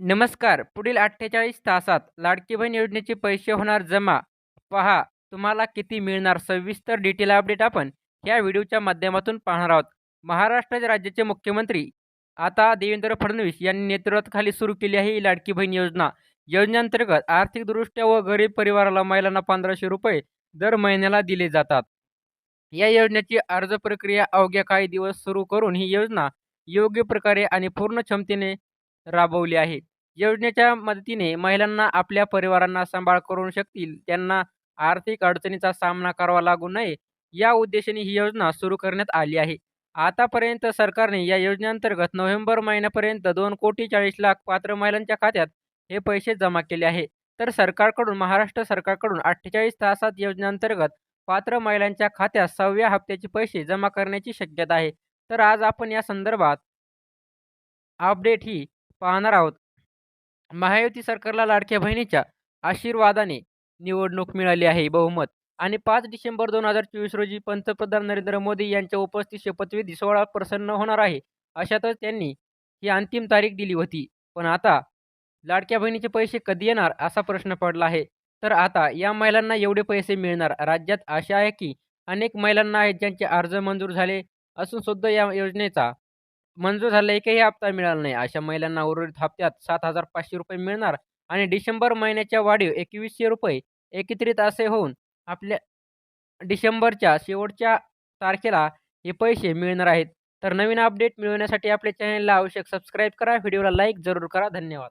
नमस्कार. पुढील अठ्ठेचाळीस तासात लाडकी बहीण योजनेचे पैसे होणार जमा. पहा तुम्हाला किती मिळणार? सविस्तर डिटेल अपडेट आपण ह्या व्हिडिओच्या माध्यमातून पाहणार आहोत. महाराष्ट्राच्या राज्याचे मुख्यमंत्री आता देवेंद्र फडणवीस यांनी नेतृत्वाखाली सुरू केली आहे ही लाडकी बहीण योजना. योजनेअंतर्गत आर्थिकदृष्ट्या व गरीब परिवाराला महिलांना पंधराशे रुपये दर महिन्याला दिले जातात. या योजनेची अर्ज प्रक्रिया अवघ्या काही दिवस सुरू करून ही योजना योग्य प्रकारे आणि पूर्ण क्षमतेने राबवली आहे. योजनेच्या मदतीने महिलांना आपल्या परिवारांना सांभाळ करू शकतील. त्यांना आर्थिक अडचणीचा सामना करावा लागू नये. या उद्देशाने ही योजना सुरू करण्यात आली आहे. आतापर्यंत सरकारने या योजनेअंतर्गत नोव्हेंबर महिन्यापर्यंत दोन कोटी चाळीस लाख पात्र महिलांच्या खात्यात हे पैसे जमा केले आहे. तर सरकारकडून महाराष्ट्र सरकारकडून अठ्ठेचाळीस तासात योजनेअंतर्गत पात्र महिलांच्या खात्यात सहाव्या हप्त्याचे पैसे जमा करण्याची शक्यता आहे. तर आज आपण या संदर्भात अपडेट ही पाहणार आहोत. महायुती सरकारला लाडक्या बहिणीच्या आशीर्वादाने निवडणूक मिळाली आहे बहुमत. आणि पाच डिसेंबर दोन हजार चोवीस रोजी पंतप्रधान नरेंद्र मोदी यांच्या उपस्थित शपथविधी सोहळा प्रसन्न होणार आहे अशातच त्यांनी ही अंतिम तारीख दिली होती. पण आता लाडक्या बहिणीचे पैसे कधी येणार असा प्रश्न पडला आहे. तर आता या महिलांना एवढे पैसे मिळणार? राज्यात आशा आहे की अनेक महिलांना आहेत ज्यांचे अर्ज मंजूर झाले असून सुद्धा या योजनेचा मंजूर झालेला एकही हप्ता मिळाला नाही. अशा महिलांना उर्वरित हप्त्यात सात हजार पाचशे रुपये मिळणार आणि डिसेंबर महिन्याच्या वाढीव एकवीसशे रुपये एकत्रित असे होऊन आपल्या डिसेंबरच्या शेवटच्या तारखेला हे पैसे मिळणार आहेत. तर नवीन अपडेट मिळवण्यासाठी आपल्या चॅनलला आवश्यक सबस्क्राईब करा व्हिडिओला लाईक जरूर करा. धन्यवाद.